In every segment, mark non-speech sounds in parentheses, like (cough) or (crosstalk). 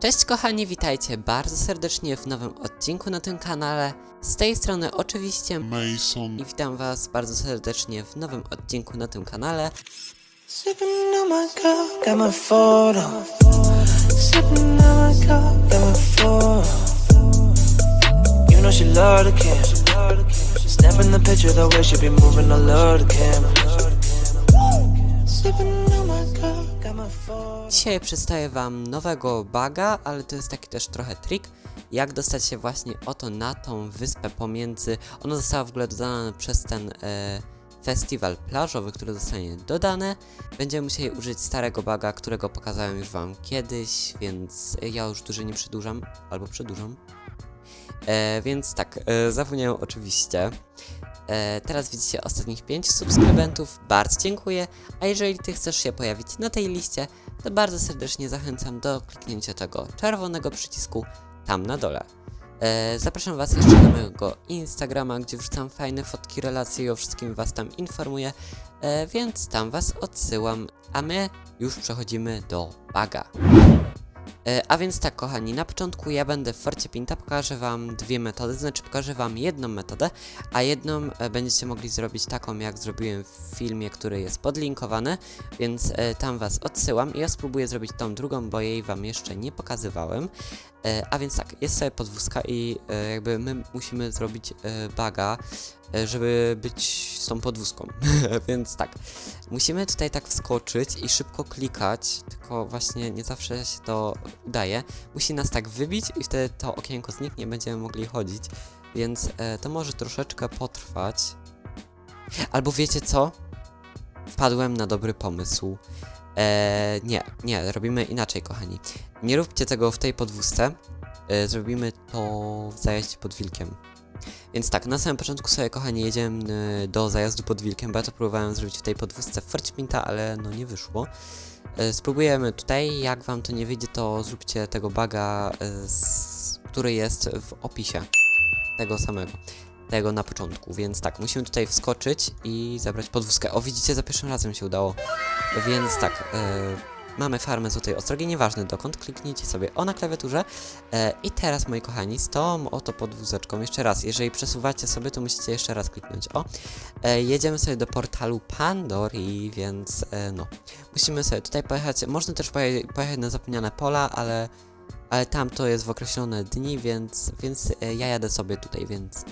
Cześć kochani, witajcie bardzo serdecznie w nowym odcinku na tym kanale. Z tej strony oczywiście Mason. i witam was bardzo serdecznie w nowym odcinku na tym kanale. Dzisiaj przedstawię wam nowego buga, ale to jest taki też trochę trik, jak dostać się właśnie oto na tą wyspę pomiędzy... Ona została w ogóle dodana przez ten e, festiwal plażowy, który zostanie dodany. Będziemy musieli użyć starego buga, którego pokazałem już wam kiedyś, więc ja już dłużej nie przedłużam, albo przedłużam. E, więc tak, e, zapomniałem oczywiście. E, teraz widzicie ostatnich 5 subskrybentów, bardzo dziękuję. A jeżeli ty chcesz się pojawić na tej liście, to bardzo serdecznie zachęcam do kliknięcia tego czerwonego przycisku tam na dole. E, zapraszam was jeszcze na mojego Instagrama, gdzie wrzucam fajne fotki, relacje i o wszystkim was tam informuję, e, więc tam was odsyłam, a my już przechodzimy do baga. E, A więc tak, kochani, na początku ja będę w Forcie Pinta, pokażę wam dwie metody, znaczy pokażę wam jedną metodę, a jedną e, będziecie mogli zrobić taką, jak zrobiłem w filmie, który jest podlinkowany, więc e, tam was odsyłam ja spróbuję zrobić tą drugą, bo jej wam jeszcze nie pokazywałem. A więc tak, jest sobie podwózka i jakby my musimy zrobić baga, żeby być z tą podwózką. (laughs) więc tak, musimy tutaj tak wskoczyć i szybko klikać, tylko właśnie nie zawsze się to udaje. Musi nas tak wybić i wtedy to okienko zniknie, będziemy mogli chodzić, więc e, to może troszeczkę potrwać. Albo wiecie co? Wpadłem na dobry pomysł. E, nie, nie, robimy inaczej, kochani. Nie róbcie tego w tej podwózce. E, zrobimy to w zajeździe pod wilkiem. Więc tak, na samym początku sobie, kochani, jedziemy do zajazdu pod wilkiem, bo ja to próbowałem zrobić w tej podwózce w ale no nie wyszło. E, spróbujemy tutaj, jak wam to nie wyjdzie, to zróbcie tego baga, e, który jest w opisie tego samego tego na początku, więc tak, musimy tutaj wskoczyć i zabrać podwózkę. O, widzicie, za pierwszym razem się udało. Więc tak, e, mamy farmę złotej ostrogi, nieważne dokąd, kliknijcie sobie o na klawiaturze. E, I teraz, moi kochani, z tą oto podwózeczką, jeszcze raz, jeżeli przesuwacie sobie, to musicie jeszcze raz kliknąć o. E, jedziemy sobie do portalu Pandori, więc e, no, musimy sobie tutaj pojechać, można też poje, pojechać na zapomniane pola, ale, ale tam to jest w określone dni, więc, więc e, ja jadę sobie tutaj, więc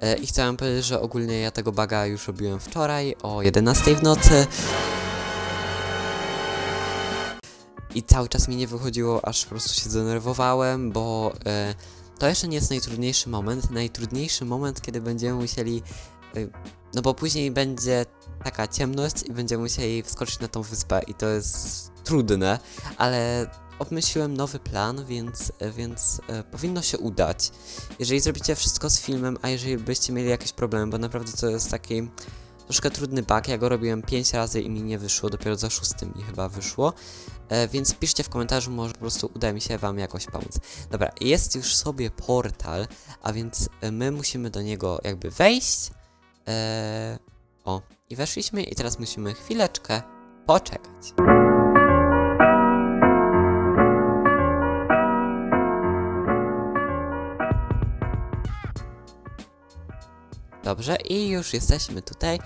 E, I chciałem powiedzieć, że ogólnie ja tego baga już robiłem wczoraj o 11 w nocy. I cały czas mi nie wychodziło, aż po prostu się zdenerwowałem, bo e, to jeszcze nie jest najtrudniejszy moment. Najtrudniejszy moment, kiedy będziemy musieli. E, no bo później będzie taka ciemność i będziemy musieli wskoczyć na tą wyspę, i to jest trudne, ale obmyśliłem nowy plan, więc, e, więc e, powinno się udać. Jeżeli zrobicie wszystko z filmem, a jeżeli byście mieli jakieś problemy, bo naprawdę to jest taki troszkę trudny bug, ja go robiłem 5 razy i mi nie wyszło, dopiero za szóstym mi chyba wyszło, e, więc piszcie w komentarzu, może po prostu uda mi się wam jakoś pomóc. Dobra, jest już sobie portal, a więc e, my musimy do niego jakby wejść, e, o, i weszliśmy i teraz musimy chwileczkę poczekać. Dobrze, i już jesteśmy tutaj.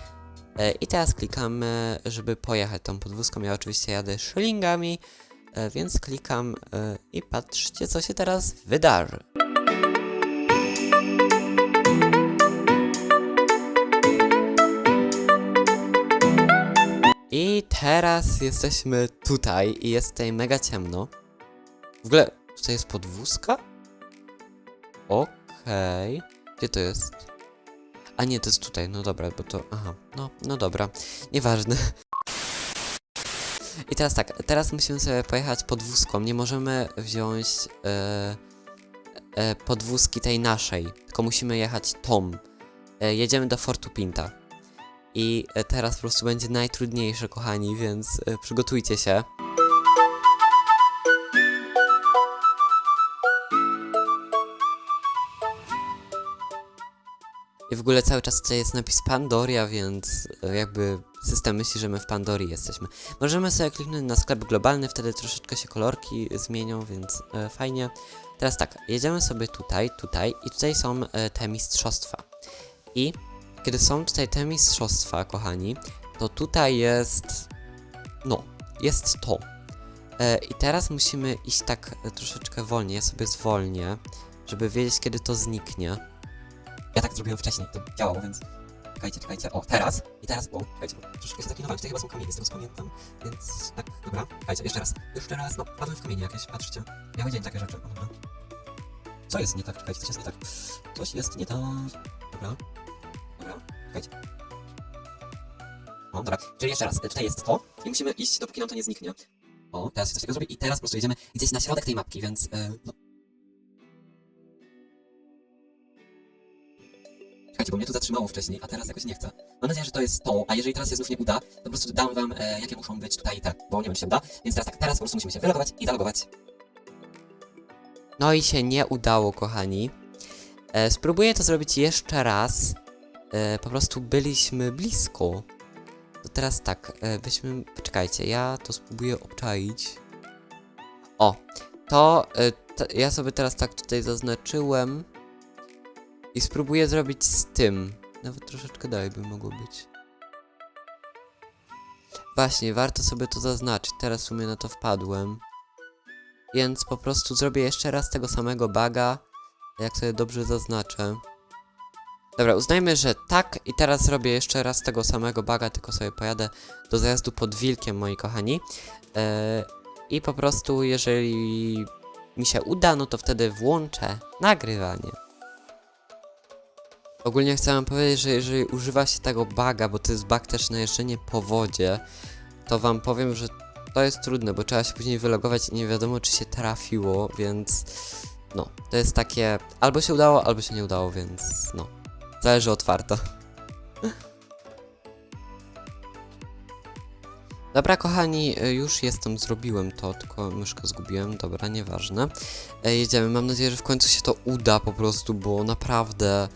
E, I teraz klikamy, żeby pojechać tą podwózką. Ja oczywiście jadę szylingami, e, więc klikam e, i patrzcie, co się teraz wydarzy. I teraz jesteśmy tutaj i jest tutaj mega ciemno. W ogóle tutaj jest podwózka? Okej. Gdzie to jest? A nie, to jest tutaj, no dobra, bo to. Aha, no, no dobra. Nieważne. I teraz tak, teraz musimy sobie pojechać podwózką. Nie możemy wziąć e, e, podwózki tej naszej, tylko musimy jechać tą. E, jedziemy do Fortu Pinta. I e, teraz po prostu będzie najtrudniejsze, kochani, więc e, przygotujcie się. I w ogóle cały czas tutaj jest napis Pandoria, więc e, jakby system myśli, że my w Pandorii jesteśmy. Możemy sobie kliknąć na sklep globalny, wtedy troszeczkę się kolorki zmienią, więc e, fajnie. Teraz tak, jedziemy sobie tutaj, tutaj i tutaj są e, te mistrzostwa. I kiedy są tutaj te mistrzostwa, kochani, to tutaj jest. No, jest to. E, I teraz musimy iść tak e, troszeczkę wolniej. Ja sobie zwolnię, żeby wiedzieć, kiedy to zniknie. Ja tak zrobiłem wcześniej, to działało, więc. Czekajcie, czekajcie. O, teraz! I teraz, o, czekajcie, bo troszeczkę się zaklinowałem. Tutaj chyba są kamienie, z tego co pamiętam. Więc tak, dobra. Czekajcie, jeszcze raz. Jeszcze raz, no, padłem w kamienie jakieś, patrzcie. Miały dzień takie rzeczy. O, dobra. Co jest nie tak? Czekajcie, coś jest nie tak. Coś jest nie tak. Dobra. Dobra, czekajcie. O, dobra. Czyli jeszcze raz, tutaj jest to i musimy iść, dopóki nam to nie zniknie. O, teraz się coś takiego zrobi i teraz po prostu jedziemy gdzieś na środek tej mapki, więc yy, no. Mnie tu zatrzymało wcześniej, a teraz jakoś nie chcę. Mam nadzieję, że to jest to, a jeżeli teraz się znów nie uda, to po prostu dam wam, e, jakie muszą być tutaj te, bo nie wiem, czy się uda. Więc teraz tak, teraz po prostu musimy się wylogować i zalogować. No i się nie udało, kochani. E, spróbuję to zrobić jeszcze raz. E, po prostu byliśmy blisko. To teraz tak, e, byśmy. Poczekajcie, ja to spróbuję obczaić. O, to, e, to ja sobie teraz tak tutaj zaznaczyłem. I spróbuję zrobić z tym. Nawet troszeczkę dalej by mogło być. Właśnie, warto sobie to zaznaczyć. Teraz w sumie na to wpadłem. Więc po prostu zrobię jeszcze raz tego samego baga, jak sobie dobrze zaznaczę. Dobra, uznajmy, że tak i teraz zrobię jeszcze raz tego samego baga, tylko sobie pojadę do zajazdu pod wilkiem, moi kochani. Eee, I po prostu, jeżeli mi się uda, no to wtedy włączę nagrywanie. Ogólnie chcę wam powiedzieć, że jeżeli używa się tego baga, bo to jest bug też na jeżdżenie po wodzie, to wam powiem, że to jest trudne, bo trzeba się później wylogować i nie wiadomo, czy się trafiło, więc no, to jest takie albo się udało, albo się nie udało, więc no, zależy od Dobra, kochani, y, już jestem, zrobiłem to, tylko myszkę zgubiłem, dobra, nieważne. E, jedziemy, mam nadzieję, że w końcu się to uda po prostu, bo naprawdę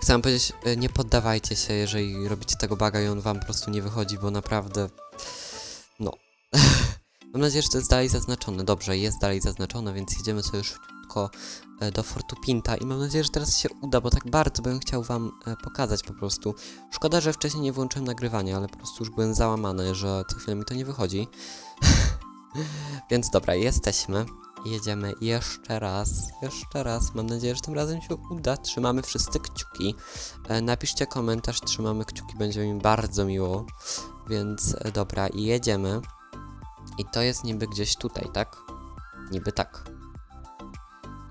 chcę wam powiedzieć, y, nie poddawajcie się, jeżeli robicie tego baga i on wam po prostu nie wychodzi, bo naprawdę, no. (laughs) mam nadzieję, że to jest dalej zaznaczone. Dobrze, jest dalej zaznaczone, więc jedziemy sobie szybko e, do Fortupinta i mam nadzieję, że teraz się uda, bo tak bardzo bym chciał wam e, pokazać po prostu. Szkoda, że wcześniej nie włączyłem nagrywania, ale po prostu już byłem załamany, że co chwilę mi to nie wychodzi. (laughs) Więc dobra, jesteśmy. Jedziemy jeszcze raz, jeszcze raz. Mam nadzieję, że tym razem się uda. Trzymamy wszyscy kciuki. E, napiszcie komentarz, trzymamy kciuki, będzie mi bardzo miło. Więc dobra, jedziemy. I to jest niby gdzieś tutaj, tak? Niby tak.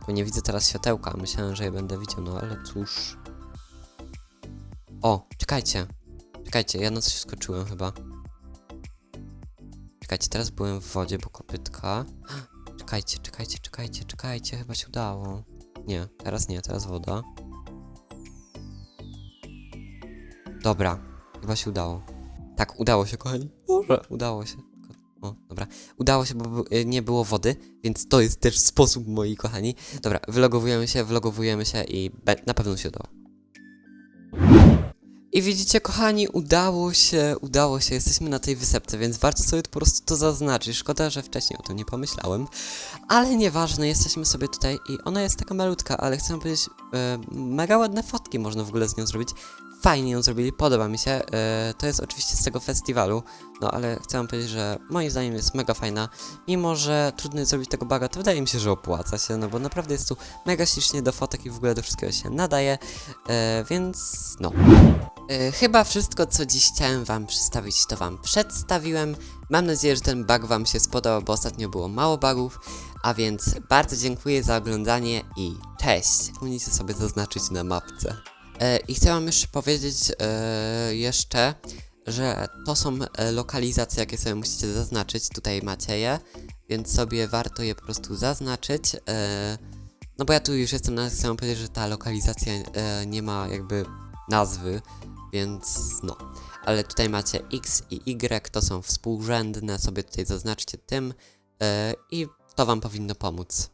Tylko nie widzę teraz światełka. Myślałem, że je będę widział, no ale cóż. O, czekajcie. Czekajcie, ja na coś wskoczyłem chyba. Czekajcie, teraz byłem w wodzie, bo kopytka. (gasps) Czekajcie, czekajcie, czekajcie, czekajcie, chyba się udało. Nie, teraz nie, teraz woda. Dobra, chyba się udało. Tak, udało się, kochani. Boże, udało się. O, dobra. Udało się, bo y, nie było wody, więc to jest też sposób, moi kochani. Dobra, wylogowujemy się, wylogowujemy się i na pewno się udało. I widzicie, kochani, udało się, udało się, jesteśmy na tej wysepce, więc warto sobie po prostu to zaznaczyć. Szkoda, że wcześniej o tym nie pomyślałem, ale nieważne, jesteśmy sobie tutaj i ona jest taka malutka, ale chcę powiedzieć, e, mega ładne fotki można w ogóle z nią zrobić. Fajnie ją zrobili, podoba mi się. E, to jest oczywiście z tego festiwalu, no ale chcę wam powiedzieć, że moim zdaniem jest mega fajna. Mimo, że trudno jest zrobić tego baga, to wydaje mi się, że opłaca się, no bo naprawdę jest tu mega ślicznie do fotek i w ogóle do wszystkiego się nadaje, e, więc no. E, chyba wszystko, co dziś chciałem wam przedstawić, to wam przedstawiłem. Mam nadzieję, że ten bug wam się spodobał, bo ostatnio było mało bugów. A więc bardzo dziękuję za oglądanie i cześć! Musicie sobie zaznaczyć na mapce. E, I chcę wam jeszcze powiedzieć e, jeszcze, że to są e, lokalizacje, jakie sobie musicie zaznaczyć. Tutaj macie je, więc sobie warto je po prostu zaznaczyć. No bo ja tu już jestem, na chcę powiedzieć, że ta lokalizacja nie ma jakby nazwy, więc no. Ale tutaj macie X i Y, to są współrzędne, sobie tutaj zaznaczcie tym i to wam powinno pomóc.